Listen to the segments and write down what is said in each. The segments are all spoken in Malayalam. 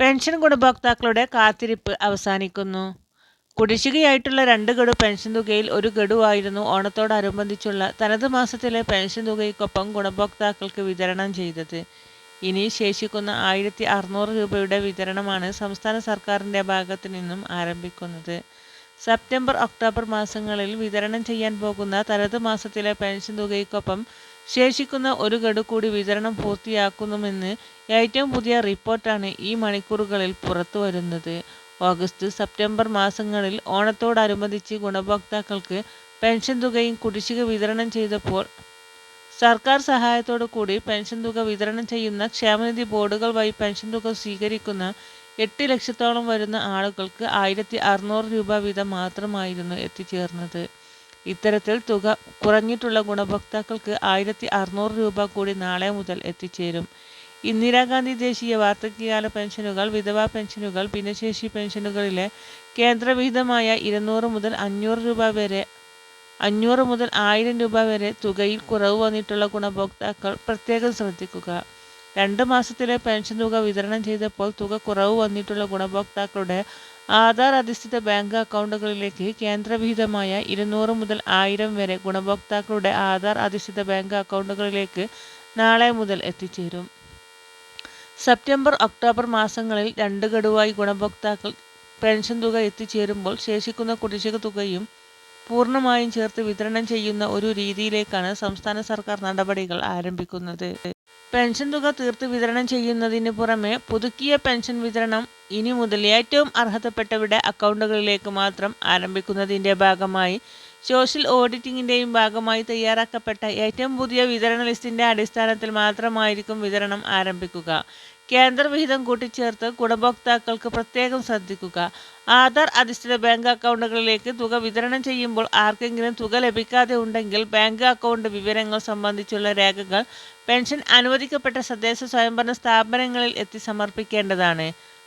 പെൻഷൻ ഗുണഭോക്താക്കളുടെ കാത്തിരിപ്പ് അവസാനിക്കുന്നു. കുടിശ്ശികയായിട്ടുള്ള രണ്ട് ഗഡു പെൻഷൻ തുകയിൽ ഒരു ഗഡുവായിരുന്നു ഓണത്തോടനുബന്ധിച്ചുള്ള തനത് മാസത്തിലെ പെൻഷൻ തുകയ്ക്കൊപ്പം ഗുണഭോക്താക്കൾക്ക് വിതരണം ചെയ്തത്. ഇനി ശേഷിക്കുന്ന ആയിരത്തി അറുന്നൂറ് രൂപയുടെ വിതരണമാണ് സംസ്ഥാന സർക്കാരിന്റെ ഭാഗത്തു നിന്നും ആരംഭിക്കുന്നത്. സെപ്റ്റംബർ ഒക്ടോബർ മാസങ്ങളിൽ വിതരണം ചെയ്യാൻ പോകുന്ന തലത് മാസത്തിലെ പെൻഷൻ തുകയ്ക്കൊപ്പം ശേഷിക്കുന്ന ഒരു ഗഡു കൂടി വിതരണം പൂർത്തിയാക്കുന്നുമെന്ന് ഏറ്റവും പുതിയ റിപ്പോർട്ടാണ് ഈ മണിക്കൂറുകളിൽ പുറത്തു വരുന്നത്. ഓഗസ്റ്റ് സെപ്റ്റംബർ മാസങ്ങളിൽ ഓണത്തോടനുബന്ധിച്ച് ഗുണഭോക്താക്കൾക്ക് പെൻഷൻ തുകയും കുടിശ്ശിക വിതരണം ചെയ്തപ്പോൾ സർക്കാർ സഹായത്തോടു കൂടി പെൻഷൻ തുക വിതരണം ചെയ്യുന്ന ക്ഷേമനിധി ബോർഡുകൾ വഴി പെൻഷൻ തുക സ്വീകരിക്കുന്ന എട്ട് ലക്ഷത്തോളം വരുന്ന ആളുകൾക്ക് ആയിരത്തി അറുന്നൂറ് രൂപ വീതം മാത്രമായിരുന്നു എത്തിച്ചേർന്നത്. ഇത്തരത്തിൽ തുക കുറഞ്ഞിട്ടുള്ള ഗുണഭോക്താക്കൾക്ക് ആയിരത്തി അറുന്നൂറ് രൂപ കൂടി നാളെ മുതൽ എത്തിച്ചേരും. ഇന്ദിരാഗാന്ധി ദേശീയ വാർദ്ധക്യകാല പെൻഷനുകൾ വിധവാ പെൻഷനുകൾ ഭിന്നശേഷി പെൻഷനുകളിലെ കേന്ദ്രവിഹിതമായ ഇരുന്നൂറ് മുതൽ അഞ്ഞൂറ് രൂപ വരെ അഞ്ഞൂറ് മുതൽ ആയിരം രൂപ വരെ തുകയിൽ കുറവ് വന്നിട്ടുള്ള ഗുണഭോക്താക്കൾ പ്രത്യേകം ശ്രദ്ധിക്കുക. രണ്ട് മാസത്തിലെ പെൻഷൻ തുക വിതരണം ചെയ്തപ്പോൾ തുക കുറവ് വന്നിട്ടുള്ള ഗുണഭോക്താക്കളുടെ ആധാർ അധിഷ്ഠിത ബാങ്ക് അക്കൗണ്ടുകളിലേക്ക് കേന്ദ്രവിഹിതമായ ഇരുന്നൂറ് മുതൽ ആയിരം വരെ ഗുണഭോക്താക്കളുടെ ആധാർ അധിഷ്ഠിത ബാങ്ക് അക്കൗണ്ടുകളിലേക്ക് നാളെ മുതൽ എത്തിച്ചേരും. സെപ്റ്റംബർ ഒക്ടോബർ മാസങ്ങളിൽ രണ്ട് ഗഡുവായി ഗുണഭോക്താക്കൾ പെൻഷൻ തുക എത്തിച്ചേരുമ്പോൾ ശേഷിക്കുന്ന കുടിശ്ശിക തുകയും പൂർണമായും ചേർത്ത് വിതരണം ചെയ്യുന്ന ഒരു രീതിയിലേക്കാണ് സംസ്ഥാന സർക്കാർ നടപടികൾ ആരംഭിക്കുന്നത്. പെൻഷൻ തുക തീർത്ത് വിതരണം ചെയ്യുന്നതിന് പുറമെ പുതുക്കിയ പെൻഷൻ വിതരണം ഇനി മുതൽ ഏറ്റവും അർഹതപ്പെട്ടവരുടെ അക്കൗണ്ടുകളിലേക്ക് മാത്രം ആരംഭിക്കുന്നതിന്റെ ഭാഗമായി സോഷ്യൽ ഓഡിറ്റിങ്ങിന്റെയും ഭാഗമായി തയ്യാറാക്കപ്പെട്ട ഏറ്റവും പുതിയ വിതരണ ലിസ്റ്റിന്റെ അടിസ്ഥാനത്തിൽ മാത്രമായിരിക്കും വിതരണം ആരംഭിക്കുക. കേന്ദ്രവിഹിതം കൂട്ടിച്ചേർത്ത് ഗുണഭോക്താക്കൾക്ക് പ്രത്യേകം ശ്രദ്ധിക്കുക. ആധാർ അധിഷ്ഠിത ബാങ്ക് അക്കൗണ്ടുകളിലേക്ക് തുക വിതരണം ചെയ്യുമ്പോൾ ആർക്കെങ്കിലും തുക ലഭിക്കാതെ ഉണ്ടെങ്കിൽ ബാങ്ക് അക്കൗണ്ട് വിവരങ്ങൾ സംബന്ധിച്ചുള്ള രേഖകൾ പെൻഷൻ അനുവദിക്കപ്പെട്ട തദ്ദേശ സ്വയംഭരണ സ്ഥാപനങ്ങളിൽ എത്തി സമർപ്പിക്കേണ്ടതാണ്.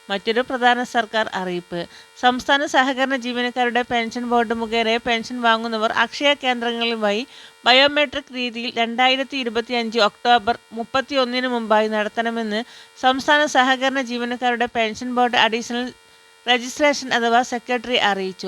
മറ്റൊരു പ്രധാന സർക്കാർ അറിയിപ്പ്. സംസ്ഥാന സഹകരണ ജീവനക്കാരുടെ പെൻഷൻ ബോർഡ് മുഖേന പെൻഷൻ വാങ്ങുന്നവർ അക്ഷയ കേന്ദ്രങ്ങളിൽ ബയോമെട്രിക് രീതിയിൽ രണ്ടായിരത്തി ഇരുപത്തി അഞ്ച് ഒക്ടോബർ മുപ്പത്തി ഒന്നിന് മുമ്പായി നടത്തണമെന്ന് സംസ്ഥാന സഹകരണ ജീവനക്കാരുടെ പെൻഷൻ ബോർഡ് അഡീഷണൽ രജിസ്ട്രേഷൻ അഥവാ സെക്രട്ടറി അറിയിച്ചു.